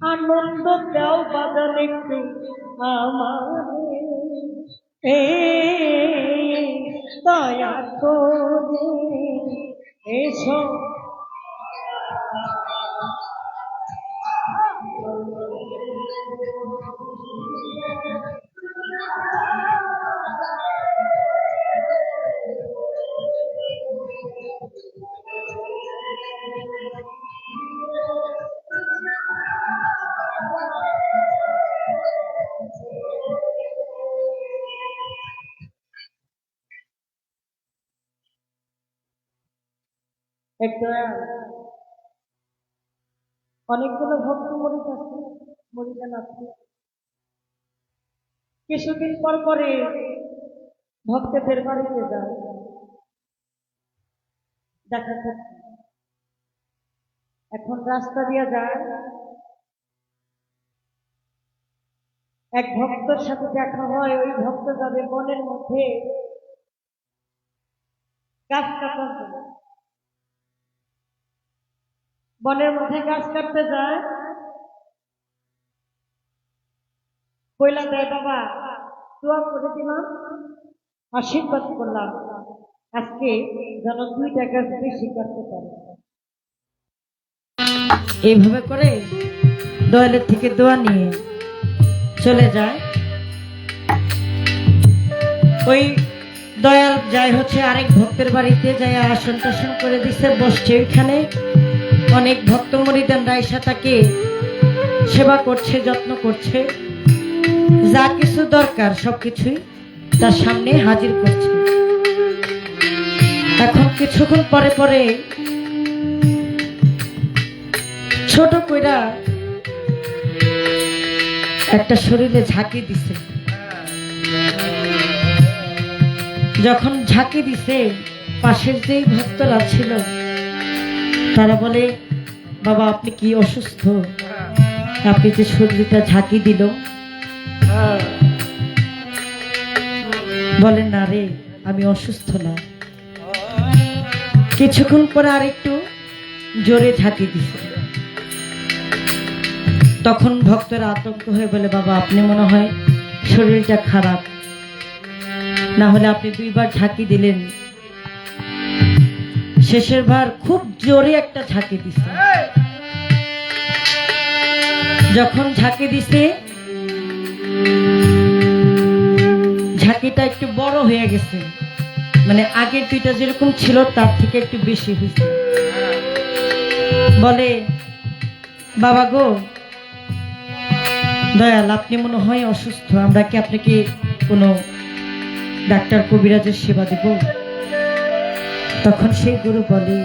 আনন্দ দাও বাদন একটু আমার। এ দয়া করে এসো। একটা অনেকগুলো ভক্ত মরিচ আছে মরিদান আছে। কিছুদিন পর পরে ভক্তদের বাড়িতে যায় দেখা যাচ্ছে এখন রাস্তা দিয়ে যায় এক ভক্তর সাথে দেখা হয়, ওই ভক্ত যাবে বনের মধ্যে। গাছ জন্য। বনের মধ্যে গাছ কাটতে যায়। কইলা দেয়, বাবা, দোয়া করে দিলাম, আশীর্বাদ করলাম। আজকে যেন দুইটা গাছ বেশি কাটতে পারে। এইভাবে করে দয়ালের থেকে দোয়া নিয়ে চলে যায়। ওই দয়াল যায় হচ্ছে আরেক ভক্তের বাড়িতে যায় আসন টাসন করে দিছে, বসছে ওইখানে। অনেক ভক্ত মরিদান রায়সা তাকে সেবা করছে, যত্ন করছে। যা কিছু দরকার সবকিছুই তার সামনে হাজির করছে। এখন কিছুক্ষণ পরে পরে ছোট কইরা একটা শরীরে ঝাঁকি দিছে। যখন ঝাঁকি দিছে, পাশের যেই ভক্তরা ছিল তারা বলে বাবা আপনি কি অসুস্থ? আপনি যে শরীরটা ঝাঁকি দিল। বলেন না রে আমি অসুস্থ না। কিছুক্ষণ পরে আরেকটু জোরে ঝাঁকি দিছে। তখন ভক্তরা আতঙ্ক হয়ে বলে বাবা আপনি মনে হয় শরীরটা খারাপ। না হলে আপনি দুইবার ঝাঁকি দিলেন। শেষের বার খুব জোরে একটা ঝাঁকি দিছে। যখন ঝাঁকি দিছে ঝাঁকিটা একটু বড় হয়ে গেছে। মানে আগের দুইটা যেরকম ছিল তার থেকে একটু বেশি হয়েছে। বলে বাবা গো দয়াল আপনি মনে হয় অসুস্থ আমরা কি আপনাকে কোনো ডাক্তার কবিরাজের সেবা দেব? তখন সেই গুরু বলে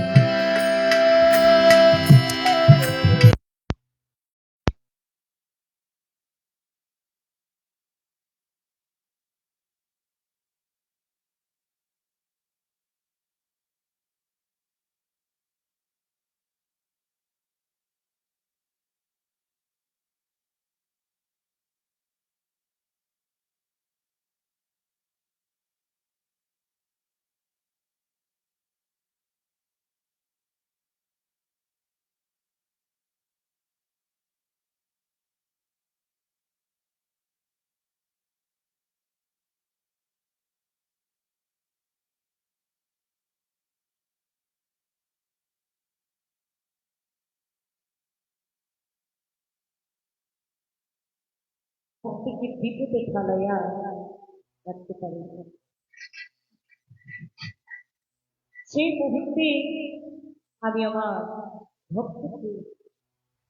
ভক্তিকে বিপদে ফেলাইয়া রাখতে পারি সেই মুহূর্তে আমি আমার ভক্তকে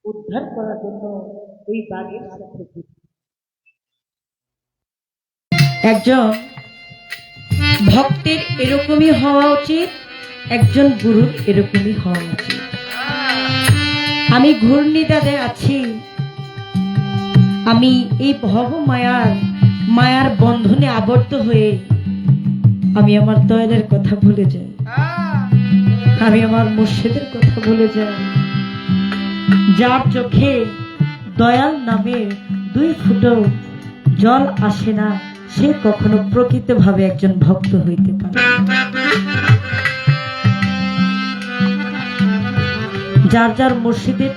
উদ্ধার করার জন্য ওই বাঘের সাথে একজন ভক্তের এরকমই হওয়া উচিত, একজন গুরুর এরকমই হওয়া উচিত। আমি ঘূর্ণিদাদে আছি আমি এই ভব মায়ার মায়ার বন্ধনে আবদ্ধ হয়ে আমি আমার দয়ালের কথা ভুলে যাই। আমি আমার মুর্শিদের কথা ভুলে যাই। যার চোখে দয়াল নামে দুই ফুটো জল আসে না, সে কখনো প্রকৃতভাবে একজন ভক্ত হইতে পারে যার যার মুর্শিদের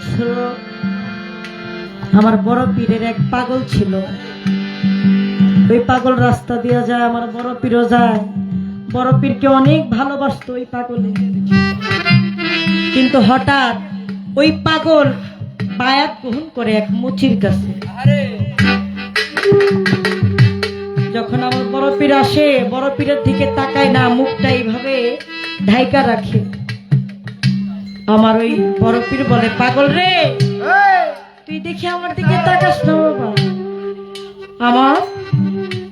আমার বড় পীরের এক পাগল ছিল। ওই পাগল রাস্তা দিয়ে যায়, আমার বড় পীরও যায়। বড় পীরকে অনেক ভালোবাসতো ওই পাগলে। কিন্তু হঠাৎ ওই পাগল বায়াত গ্রহণ করে এক মুচির কাছে। যখন আমার বড় পীর আসে, বড় পীরের দিকে তাকায় না, মুখটা এইভাবে ঢাইকা রাখে। আমার ওই বড় পীর বলে, পাগল রে তুই দেখি আমার দিকে তাকাস না, বাবা। আমার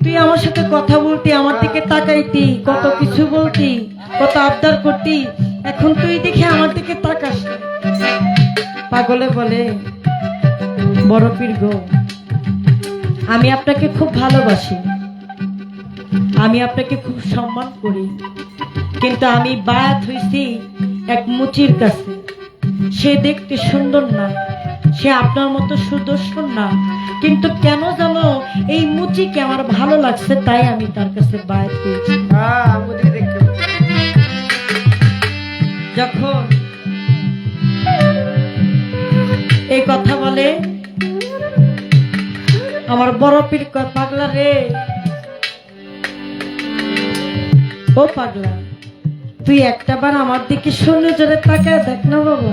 তুই আমার সাথে কথা বলতি, আমার দিকে তাকাইতি, কত কিছু বলতি, কত আবদার করতি, এখন তুই দেখি আমার দিকে তাকাস। পাগলে বলে, বড় পীর গো, আমি আপনাকে খুব ভালোবাসি, আমি আপনাকে খুব সম্মান করি, কিন্তু আমি বায়াত হইছি এক মুচির কাছে। সে দেখতে সুন্দর না। সে আপনার মতো সুদর্শন না। কিন্তু কেন জানো এই মুচিকে আমার ভালো লাগছে তাই আমি তার কাছে বায়াত হয়েছি। যখন এই কথা বলে আমার বড় পীর পাগলা রে। ও পাগলা তুই একটা বার আমার দিকে শূন্য জোরে তাকায় দেখ না বাবা।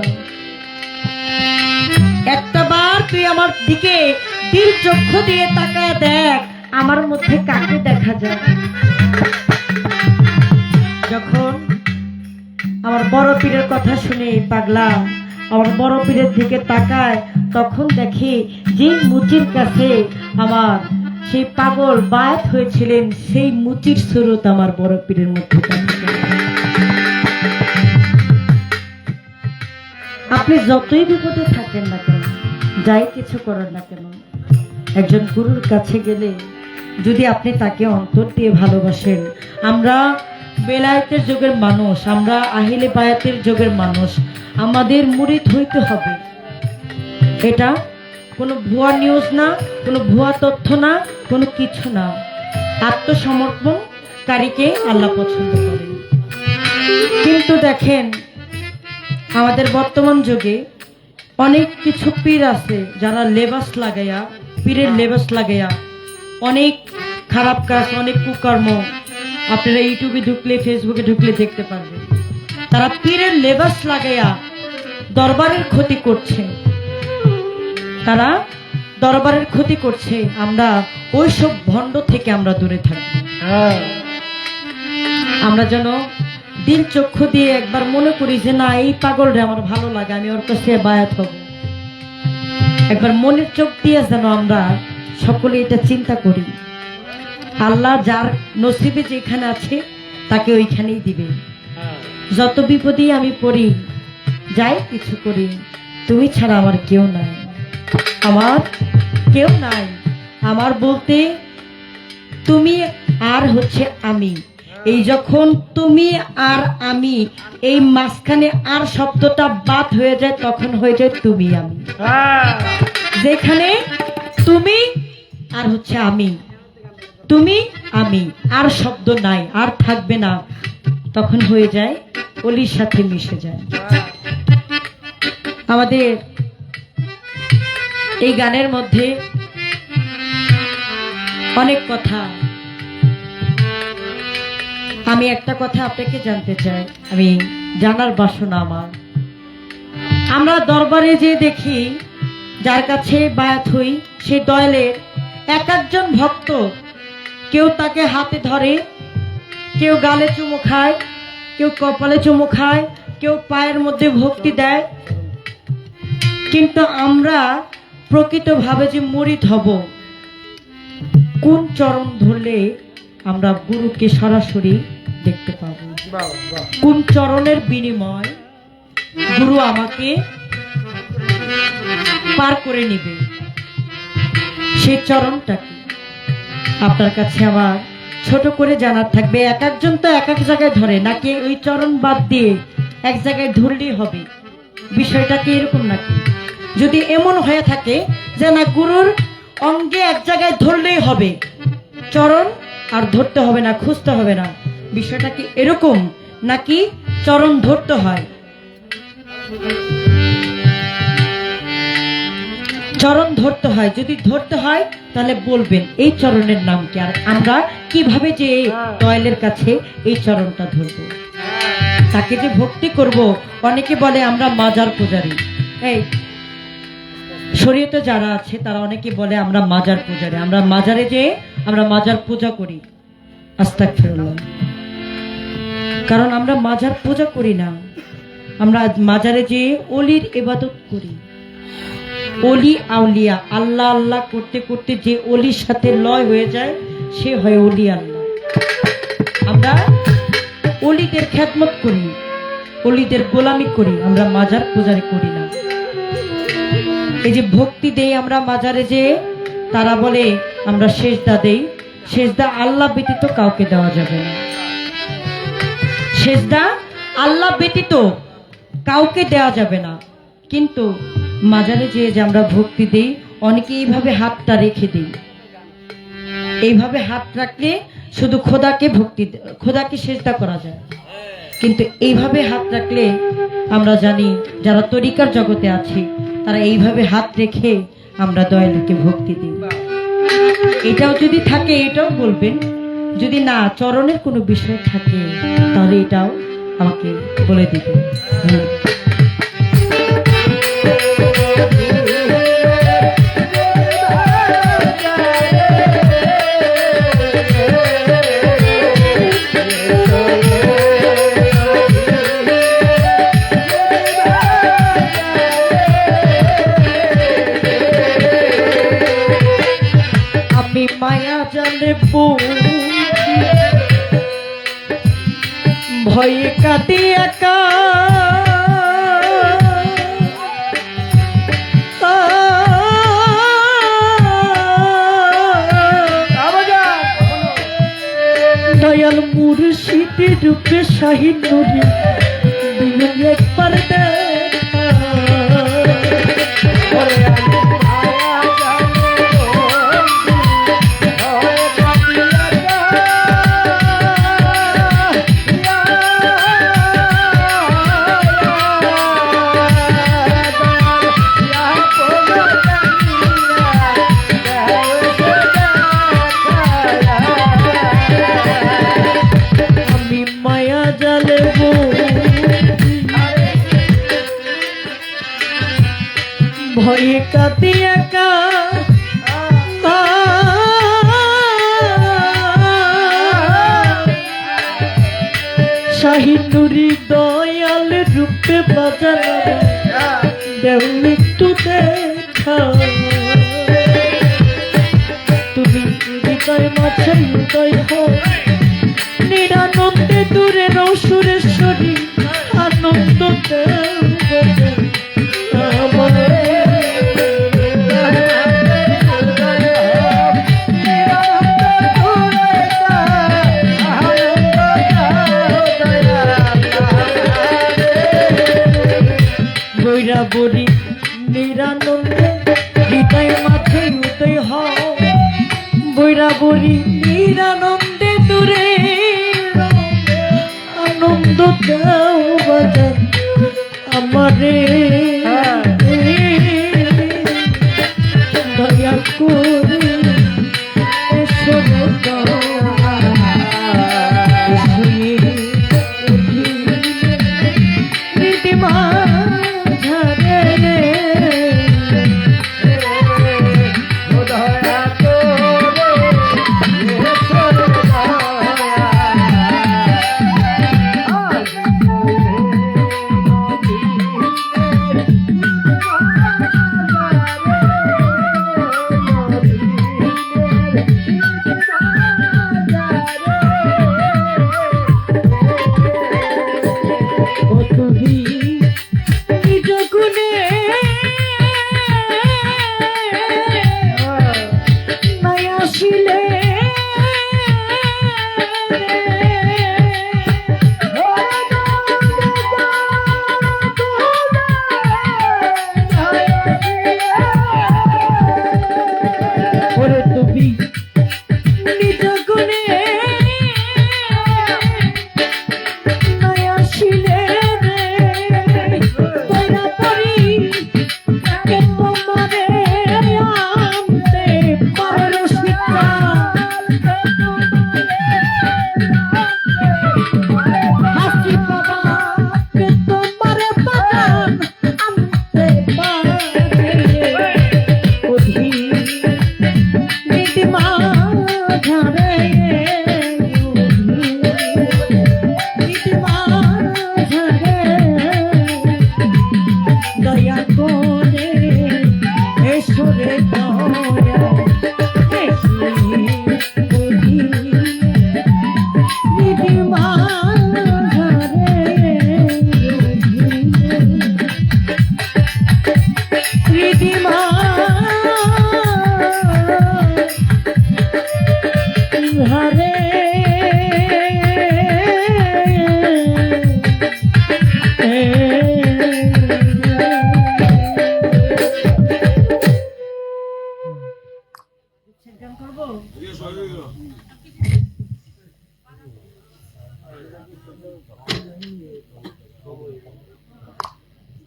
একটা বার তুই আমার দিকে দিল চক্ষু দিয়ে তাকায় দেখ, আমার মধ্যে কাকে দেখা যায়। যখন আমার বড় পীরের কথা শুনে পাগলা, আমার বড় পীরের দিকে তাকায়, তখন দেখি যে মুচির কাছে আমার সেই পাগল বায়াত হয়েছিলেন, সেই মুচির স্রোত আমার বড় পীরের মধ্যে আপনি যতই বিপদে থাকেন না কেন, যাই কিছু করেন না কেন, একজন গুরুর কাছে গেলে যদি আপনি তাকে অন্তর দিয়ে ভালোবাসেন, আমরা বেলায়েতের যুগের মানুষ, আমরা আহিলে বায়াতের যুগের মানুষ, আমাদের মুরিদ হইতে হবে। এটা কোনো ভুয়া নিউজ না, কোনো ভুয়া তথ্য না, কোনো কিছু না। আত্মসমর্পণকারীকে আল্লাহ পছন্দ করেন। কিন্তু দেখেন আমাদের বর্তমান যুগে অনেক কিছু পীর আছে যারা লেবাস লাগাইয়া পীরের লেবাস লাগাইয়া অনেক খারাপ কাজ অনেক কুকর্ম আপনারা ইউটিউবে ঢুকলে ফেসবুকে ঢুকলে দেখতে পারবেন। তারা পীরের লেবাস লাগাইয়া দরবারের ক্ষতি করছে। তারা দরবারের ক্ষতি করছে। আমরা ওইসব ভণ্ড থেকে আমরা দূরে থাকি আমরা যেন দিল চক্ষু দিয়ে একবার মনে করি যে, না, এই পাগলরে আমার ভালো লাগে, আমি ওর কাছে বায়াত হব। একবার মনের চোখ দিয়ে যেন আমরা সকলে এটা চিন্তা করি। আল্লাহ যার নসিবে যেখানে আছে, তাকে ওইখানেই দিবে। যত বিপদেই আমি পড়ি, যাই কিছু করি, তুমি ছাড়া আমার কেউ নাই। আমার কেউ নাই। আমার বলতে, তুমি আর হচ্ছে আমি। এই যখন তুমি আর আমি, এই মাঝখানে আর শব্দটা বাদ হয়ে যায়, তখন হয়ে যায় তুমি, আমি। যেখানে তুমি আর হচ্ছে আমি। তুমি, আমি। আর শব্দ নাই, আর থাকবে না। তখন হয়ে যায়, অলির সাথে মিশে যায়। আমাদের এই গানের মধ্যে অনেক কথা আমি একটা কথা আপনাকে জানতে চাই। আমি জানার বাসনা আমার। আমরা দরবারে যে দেখি, যার কাছে বায়াত হই, সে দয়ালের এক একজন ভক্ত। কেউ তাকে হাতে ধরে, কেউ গালে চুমু খায়, কেউ কপালে চুমু খায়, কেউ পায়ের মধ্যে ভক্তি দেয়। কিন্তু আমরা প্রকৃতভাবে যে মরিত হব, কোন চরণ ধরলে আমরা গুরুকে সরাসরি দেখতে পাবো। কোন চরণের বিনিময় গুরু আমাকে পার করে নিবে? সেই চরণটা কি আপনার কাছে আমার ছোট করে জানার থাকবে এক একজন তো এক এক জায়গায় ধরে নাকি ওই চরণ বাদ দিয়ে এক জায়গায় ধরলেই হবে? বিষয়টা কি এরকম নাকি? যদি এমন হয়ে থাকে যে না গুরুর অঙ্গে এক জায়গায় ধরলেই হবে চরণ আর ধরতে হবে না খুঁজতে হবে না বিষয়টা কি এরকম নাকি চরণ ধরতে হয়? চরণ ধরতে হয়। যদি ধরতে হয়, তাহলে বলবেন, এই চরণের নাম কি? আর আমরা কীভাবে যে দয়ালের কাছে এই চরণটা ধরব? তাকে যে ভক্তি করব, অনেকে বলে আমরা মাজার পূজারি। এই, শরীয়তে যারা আছে, তারা অনেকে বলে আমরা মাজার পূজারি। আমরা মাজারে যে, আমরা মাজার পূজা করি। আস্তাক কারণ আমরা মাজার পূজা করি না। আমরা মাজারে যে অলির ইবাদত করি। অলি আউলিয়া, আল্লাহ আল্লাহ করতে করতে যে অলির সাথে লয় হয়ে যায়, সে হয় অলি আল্লাহ। আমরা অলিদের খ্যাতমত করি, অলিদের গোলামি করি, আমরা মাজার পূজারি করি না। এই যে ভক্তি দেই আমরা মাজারে যে, তারা বলে, আমরা শেষদা দেই শেষদা আল্লাহ ব্যতীত কাউকে দেওয়া যাবে না। সেজদা আল্লাহ ব্যতীত কাউকে দেওয়া যাবে না। কিন্তু মাজারে যেয়ে যে আমরা ভক্তি দিই, অনেকে এইভাবে হাতটা রেখে দিই। এইভাবে হাত রাখলে শুধু খোদাকে ভক্তি খোদাকে সেজদা করা যায়। কিন্তু এইভাবে হাত রাখলে আমরা জানি যারা তরিকার জগতে আছে, তারা এইভাবে হাত রেখে আমরা দয়ালুকে ভক্তি দিই। এটাও যদি থাকে, এটাও বলবেন। যদি না চরণের কোনো বিষয় থাকে তাহলে এটাও আমাকে বলে দিবেন কাটি একা। দয়াল মুর্শিদি রূপে শাহিন নদী কাতি একা শাহিনুরি দয়াল রূপে বাজার দেও একটু দেখা। তুমি হৃদয় মাছের হৃদয় হো নিরানন্দে দূরে রও সুরেশ্বরী। আনন্দ দেও গো বৈরা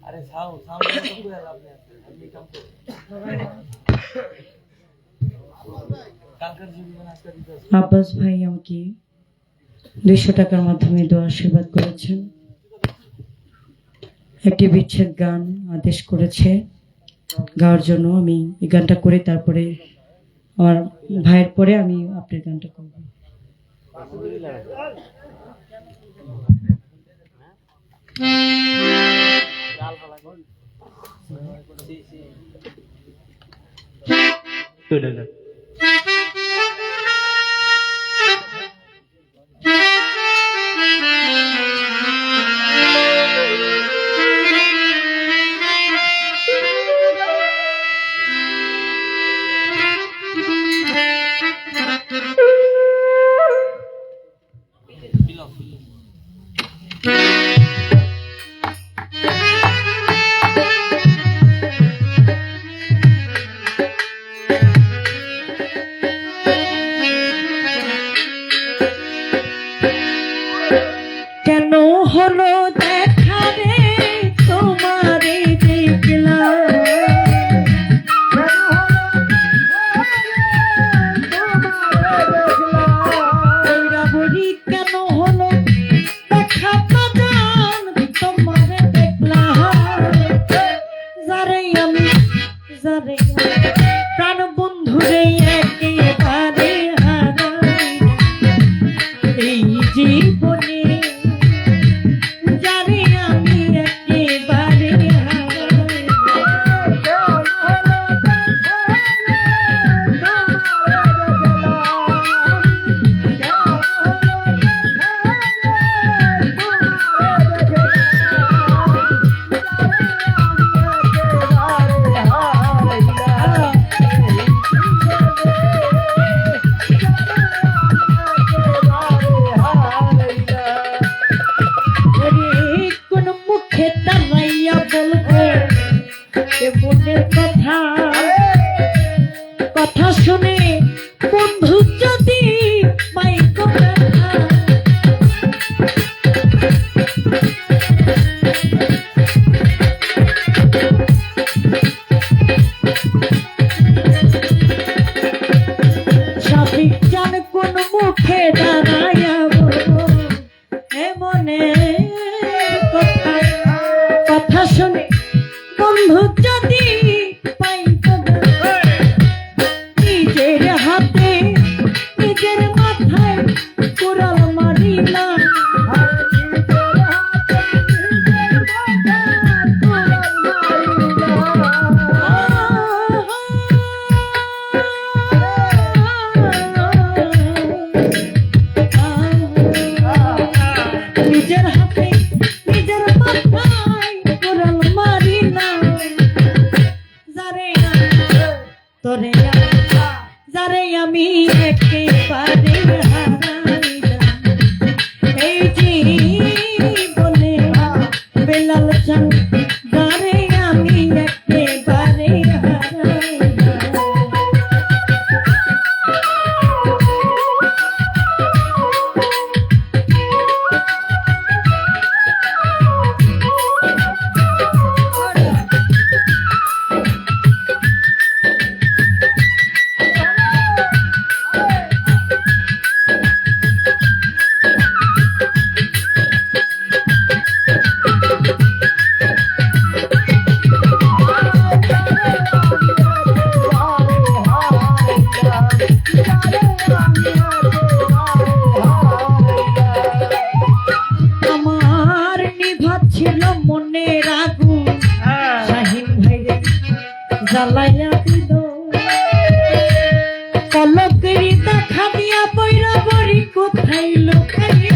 আরে ছাও আমি আব্বাস ভাই আমাকে দুইশো টাকার মাধ্যমে দু আশীর্বাদ করেছেন একটি বিচ্ছেদ গান আদেশ করেছে গাওয়ার জন্য আমি এই গানটা করে তারপরে আমার ভাইয়ের পরে আমি আপনার গানটা করব। চলে যাবে লোকেরই দেখা দিয়া পয়রা পরি কোথায় লোকেরই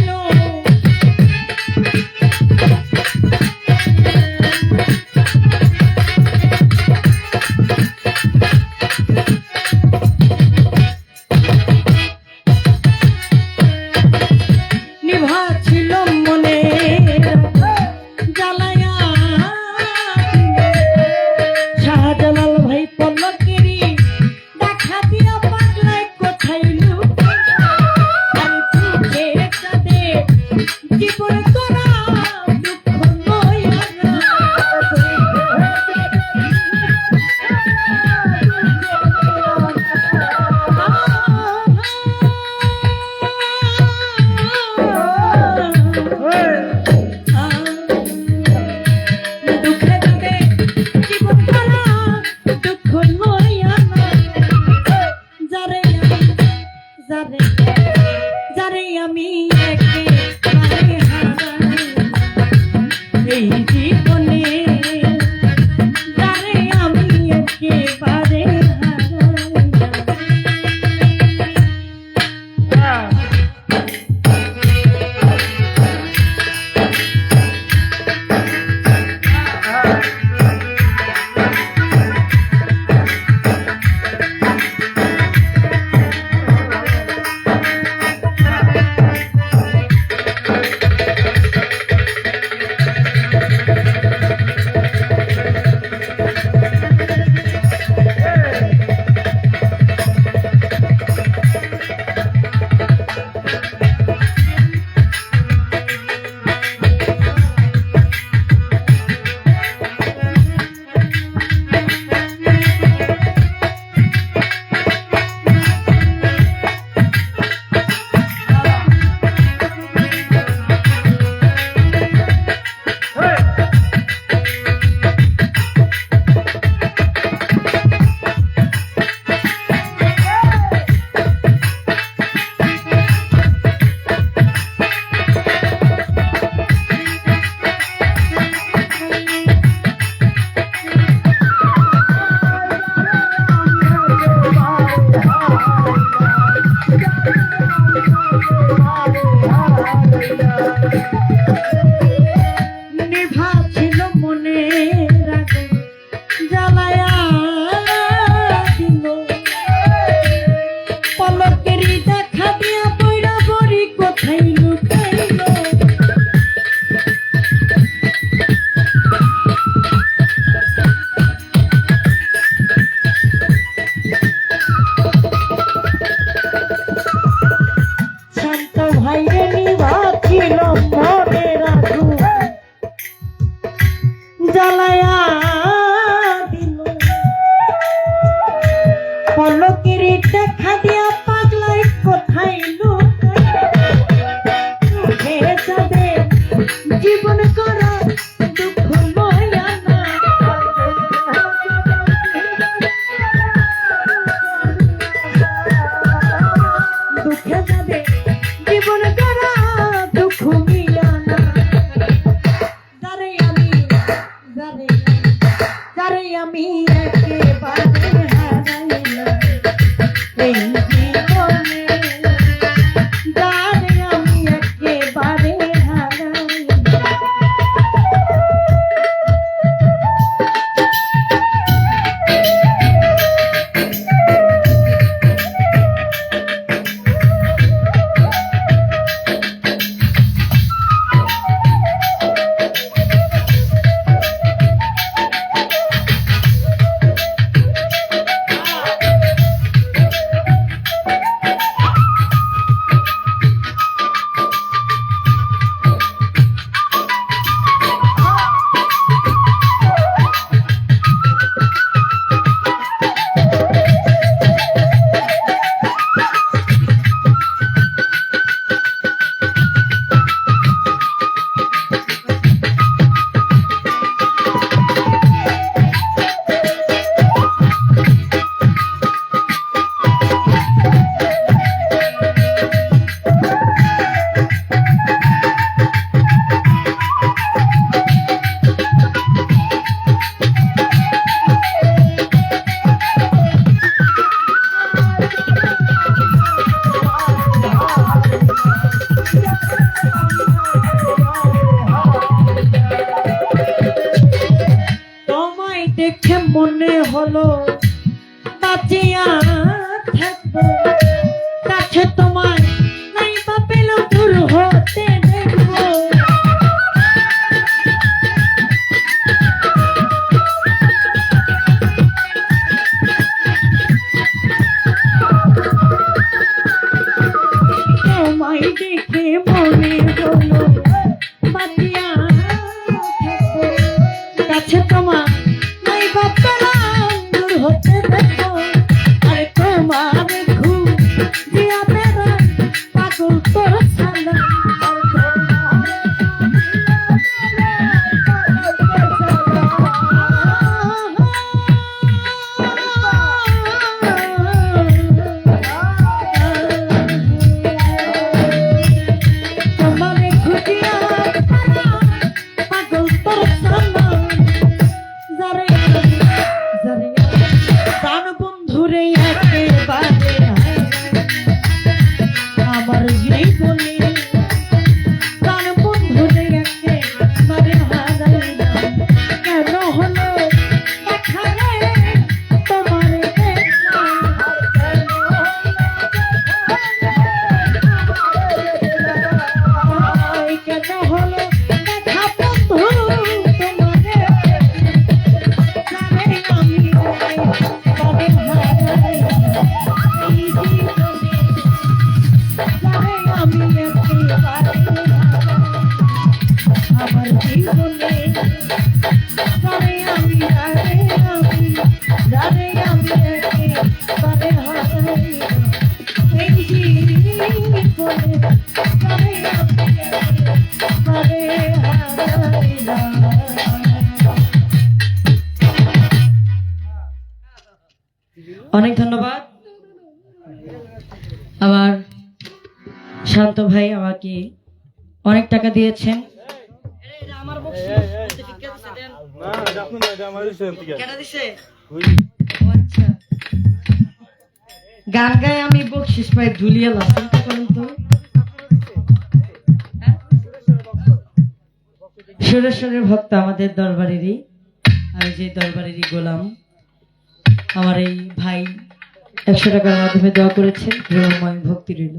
মনে Yes, I did. অনেক ধন্যবাদ। আবার শান্ত ভাই আমাকে অনেক টাকা দিয়েছেন। আচ্ছা। গান গায়ে আমি বকশিস পাই ঝুলিয়ে লাসন করেন তো। সুরেশ্বরের ভক্ত আমাদের দরবারেরই আমি যে দরবারেরই গোলাম। আমার এই ভাই একশো টাকার মাধ্যমে দেওয়া করেছেন ব্রহ্মময় ভক্তি রইল।